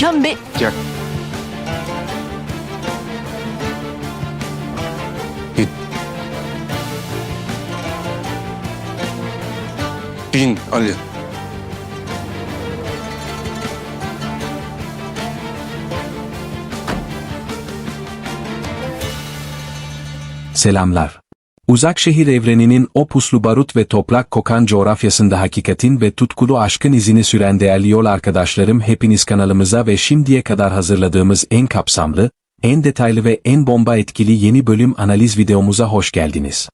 Cihan Bey... Gel. Git. Bin Ali. Selamlar. Uzak şehir evreninin o puslu barut ve toprak kokan coğrafyasında hakikatin ve tutkulu aşkın izini süren değerli yol arkadaşlarım hepiniz kanalımıza ve şimdiye kadar hazırladığımız en kapsamlı, en detaylı ve en bomba etkili yeni bölüm analiz videomuza hoş geldiniz.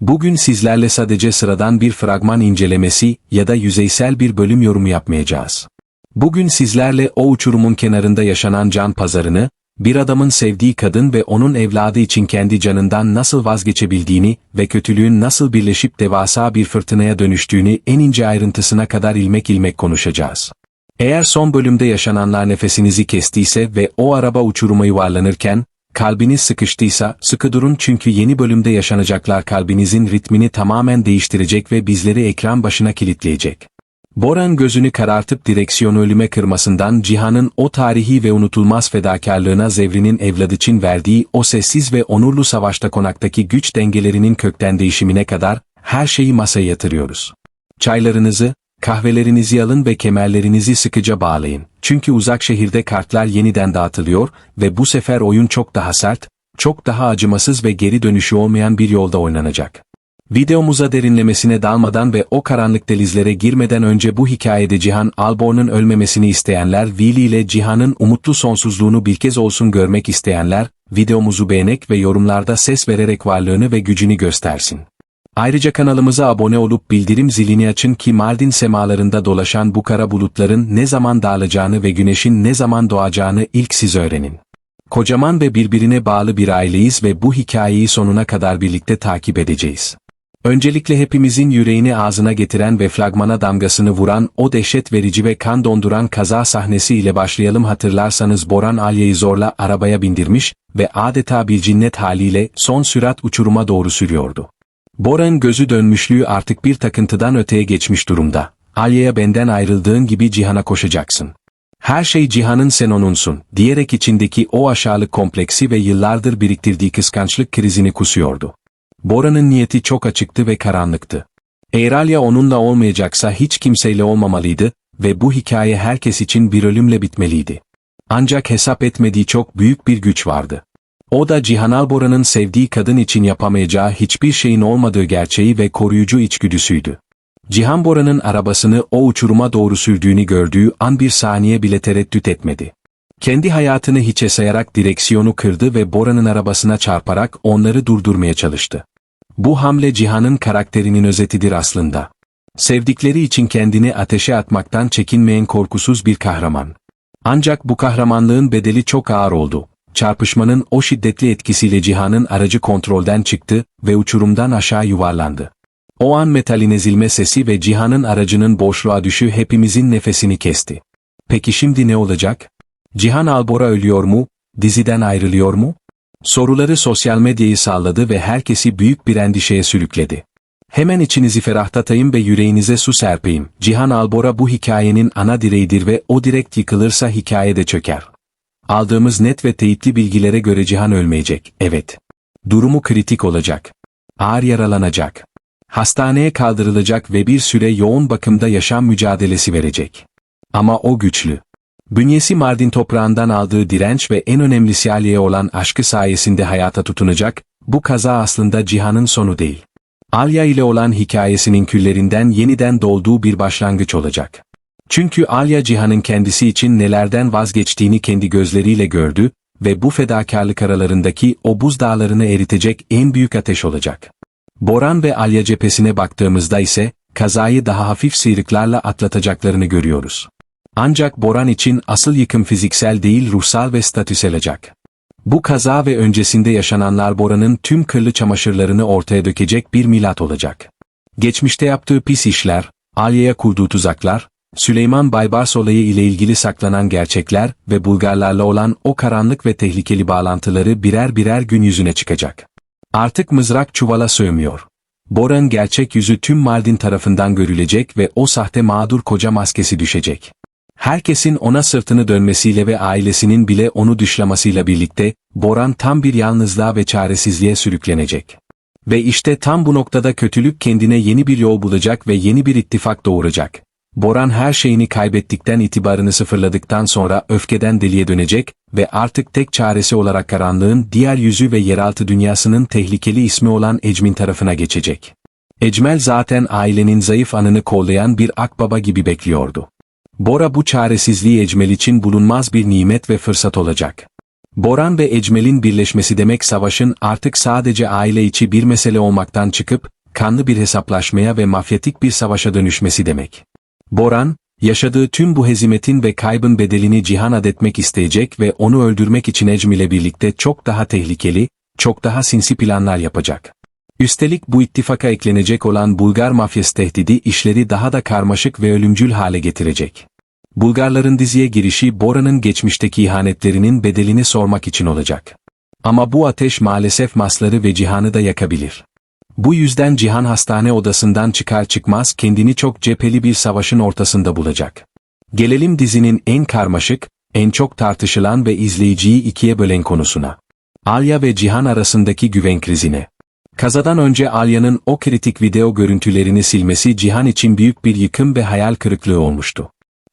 Bugün sizlerle sadece sıradan bir fragman incelemesi ya da yüzeysel bir bölüm yorumu yapmayacağız. Bugün sizlerle o uçurumun kenarında yaşanan can pazarını, bir adamın sevdiği kadın ve onun evladı için kendi canından nasıl vazgeçebildiğini ve kötülüğün nasıl birleşip devasa bir fırtınaya dönüştüğünü en ince ayrıntısına kadar ilmek ilmek konuşacağız. Eğer son bölümde yaşananlar nefesinizi kestiyse ve o araba uçuruma yuvarlanırken, kalbiniz sıkıştıysa sıkı durun çünkü yeni bölümde yaşanacaklar kalbinizin ritmini tamamen değiştirecek ve bizleri ekran başına kilitleyecek. Boran gözünü karartıp direksiyonu ölüme kırmasından Cihan'ın o tarihi ve unutulmaz fedakarlığına Zevri'nin evladı için verdiği o sessiz ve onurlu savaşta konaktaki güç dengelerinin kökten değişimine kadar her şeyi masaya yatırıyoruz. Çaylarınızı, kahvelerinizi alın ve kemerlerinizi sıkıca bağlayın. Çünkü uzak şehirde kartlar yeniden dağıtılıyor ve bu sefer oyun çok daha sert, çok daha acımasız ve geri dönüşü olmayan bir yolda oynanacak. Videomuza derinlemesine dalmadan ve o karanlık delizlere girmeden önce bu hikayede Cihan Alborn'un ölmemesini isteyenler, Willy ile Cihan'ın umutlu sonsuzluğunu bir kez olsun görmek isteyenler, videomuzu beğenek ve yorumlarda ses vererek varlığını ve gücünü göstersin. Ayrıca kanalımıza abone olup bildirim zilini açın ki Mardin semalarında dolaşan bu kara bulutların ne zaman dağılacağını ve güneşin ne zaman doğacağını ilk siz öğrenin. Kocaman ve birbirine bağlı bir aileyiz ve bu hikayeyi sonuna kadar birlikte takip edeceğiz. Öncelikle hepimizin yüreğini ağzına getiren ve flagmana damgasını vuran o dehşet verici ve kan donduran kaza sahnesi ile başlayalım hatırlarsanız Boran Alya'yı zorla arabaya bindirmiş ve adeta bir cinnet haliyle son sürat uçuruma doğru sürüyordu. Boran gözü dönmüşlüğü artık bir takıntıdan öteye geçmiş durumda. Alya'ya benden ayrıldığın gibi Cihan'a koşacaksın. Her şey Cihan'ın sen onunsun, diyerek içindeki o aşağılık kompleksi ve yıllardır biriktirdiği kıskançlık krizini kusuyordu. Bora'nın niyeti çok açıktı ve karanlıktı. Eğer Alya onunla olmayacaksa hiç kimseyle olmamalıydı ve bu hikaye herkes için bir ölümle bitmeliydi. Ancak hesap etmediği çok büyük bir güç vardı. O da Cihan Albora'nın sevdiği kadın için yapamayacağı hiçbir şeyin olmadığı gerçeği ve koruyucu içgüdüsüydü. Cihan Bora'nın arabasını o uçuruma doğru sürdüğünü gördüğü an bir saniye bile tereddüt etmedi. Kendi hayatını hiçe sayarak direksiyonu kırdı ve Bora'nın arabasına çarparak onları durdurmaya çalıştı. Bu hamle Cihan'ın karakterinin özetidir aslında. Sevdikleri için kendini ateşe atmaktan çekinmeyen korkusuz bir kahraman. Ancak bu kahramanlığın bedeli çok ağır oldu. Çarpışmanın o şiddetli etkisiyle Cihan'ın aracı kontrolden çıktı ve uçurumdan aşağı yuvarlandı. O an metalin ezilme sesi ve Cihan'ın aracının boşluğa düşü hepimizin nefesini kesti. Peki şimdi ne olacak? Cihan Albora ölüyor mu, diziden ayrılıyor mu? Soruları sosyal medyayı salladı ve herkesi büyük bir endişeye sürükledi. Hemen içinizi ferahlatayım ve yüreğinize su serpeyim. Cihan Albora bu hikayenin ana direğidir ve o direkt yıkılırsa hikaye de çöker. Aldığımız net ve teyitli bilgilere göre Cihan ölmeyecek, evet. Durumu kritik olacak. Ağır yaralanacak. Hastaneye kaldırılacak ve bir süre yoğun bakımda yaşam mücadelesi verecek. Ama o güçlü. Bünyesi Mardin toprağından aldığı direnç ve en önemlisi Ali'ye olan aşkı sayesinde hayata tutunacak, bu kaza aslında Cihan'ın sonu değil. Alya ile olan hikayesinin küllerinden yeniden dolduğu bir başlangıç olacak. Çünkü Alya Cihan'ın kendisi için nelerden vazgeçtiğini kendi gözleriyle gördü ve bu fedakarlık aralarındaki o buz dağlarını eritecek en büyük ateş olacak. Boran ve Alya cephesine baktığımızda ise, kazayı daha hafif sıyrıklarla atlatacaklarını görüyoruz. Ancak Boran için asıl yıkım fiziksel değil ruhsal ve statüsel olacak. Bu kaza ve öncesinde yaşananlar Boran'ın tüm kırlı çamaşırlarını ortaya dökecek bir milat olacak. Geçmişte yaptığı pis işler, Alya'ya kurduğu tuzaklar, Süleyman Baybars olayı ile ilgili saklanan gerçekler ve Bulgarlarla olan o karanlık ve tehlikeli bağlantıları birer birer gün yüzüne çıkacak. Artık mızrak çuvala sığmıyor. Boran gerçek yüzü tüm Mardin tarafından görülecek ve o sahte mağdur koca maskesi düşecek. Herkesin ona sırtını dönmesiyle ve ailesinin bile onu dışlamasıyla birlikte, Boran tam bir yalnızlığa ve çaresizliğe sürüklenecek. Ve işte tam bu noktada kötülük kendine yeni bir yol bulacak ve yeni bir ittifak doğuracak. Boran her şeyini kaybettikten itibarını sıfırladıktan sonra öfkeden deliye dönecek ve artık tek çaresi olarak karanlığın diğer yüzü ve yeraltı dünyasının tehlikeli ismi olan Ecmin tarafına geçecek. Ecmel zaten ailenin zayıf anını kollayan bir akbaba gibi bekliyordu. Bora bu çaresizliği Ecmel için bulunmaz bir nimet ve fırsat olacak. Boran ve Ecmel'in birleşmesi demek savaşın artık sadece aile içi bir mesele olmaktan çıkıp, kanlı bir hesaplaşmaya ve mafyatik bir savaşa dönüşmesi demek. Boran, yaşadığı tüm bu hezimetin ve kaybın bedelini cihan adetmek isteyecek ve onu öldürmek için Ecm ile birlikte çok daha tehlikeli, çok daha sinsi planlar yapacak. Üstelik bu ittifaka eklenecek olan Bulgar mafyası tehdidi işleri daha da karmaşık ve ölümcül hale getirecek. Bulgarların diziye girişi Bora'nın geçmişteki ihanetlerinin bedelini sormak için olacak. Ama bu ateş maalesef Masları ve Cihan'ı da yakabilir. Bu yüzden Cihan hastane odasından çıkar çıkmaz kendini çok cepheli bir savaşın ortasında bulacak. Gelelim dizinin en karmaşık, en çok tartışılan ve izleyiciyi ikiye bölen konusuna. Alya ve Cihan arasındaki güven krizine. Kazadan önce Alya'nın o kritik video görüntülerini silmesi Cihan için büyük bir yıkım ve hayal kırıklığı olmuştu.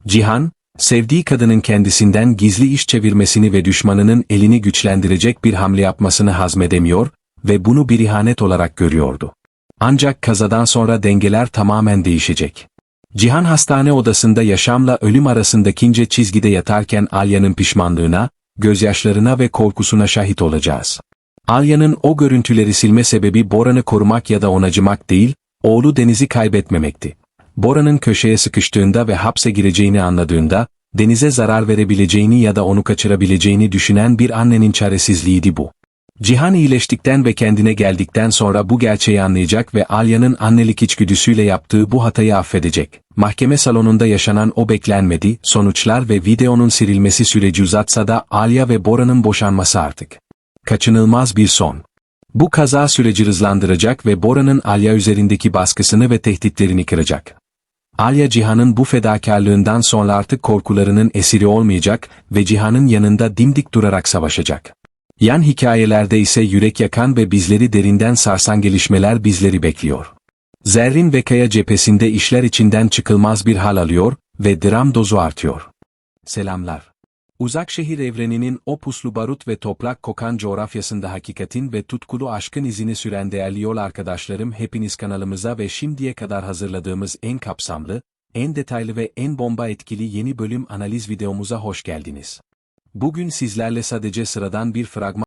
Cihan, sevdiği kadının kendisinden gizli iş çevirmesini ve düşmanının elini güçlendirecek bir hamle yapmasını hazmedemiyor ve bunu bir ihanet olarak görüyordu. Ancak kazadan sonra dengeler tamamen değişecek. Cihan hastane odasında yaşamla ölüm arasındaki ince çizgide yatarken Alya'nın pişmanlığına, gözyaşlarına ve korkusuna şahit olacağız. Alya'nın o görüntüleri silme sebebi Boran'ı korumak ya da onacımak değil, oğlu Deniz'i kaybetmemekti. Bora'nın köşeye sıkıştığında ve hapse gireceğini anladığında, Deniz'e zarar verebileceğini ya da onu kaçırabileceğini düşünen bir annenin çaresizliğiydi bu. Cihan iyileştikten ve kendine geldikten sonra bu gerçeği anlayacak ve Alya'nın annelik içgüdüsüyle yaptığı bu hatayı affedecek. Mahkeme salonunda yaşanan o beklenmedi, sonuçlar ve videonun sirilmesi süreci uzatsa da Alya ve Bora'nın boşanması artık. Kaçınılmaz bir son. Bu kaza süreci hızlandıracak ve Bora'nın Alya üzerindeki baskısını ve tehditlerini kıracak. Alya Cihan'ın bu fedakarlığından sonra artık korkularının esiri olmayacak ve Cihan'ın yanında dimdik durarak savaşacak. Yan hikayelerde ise yürek yakan ve bizleri derinden sarsan gelişmeler bizleri bekliyor. Zerrin ve Kaya cephesinde işler içinden çıkılmaz bir hal alıyor ve dram dozu artıyor. Selamlar. Uzak şehir evreninin o puslu barut ve toprak kokan coğrafyasında hakikatin ve tutkulu aşkın izini süren değerli yol arkadaşlarım hepiniz kanalımıza ve şimdiye kadar hazırladığımız en kapsamlı, en detaylı ve en bomba etkili yeni bölüm analiz videomuza hoş geldiniz. Bugün sizlerle sadece sıradan bir fragman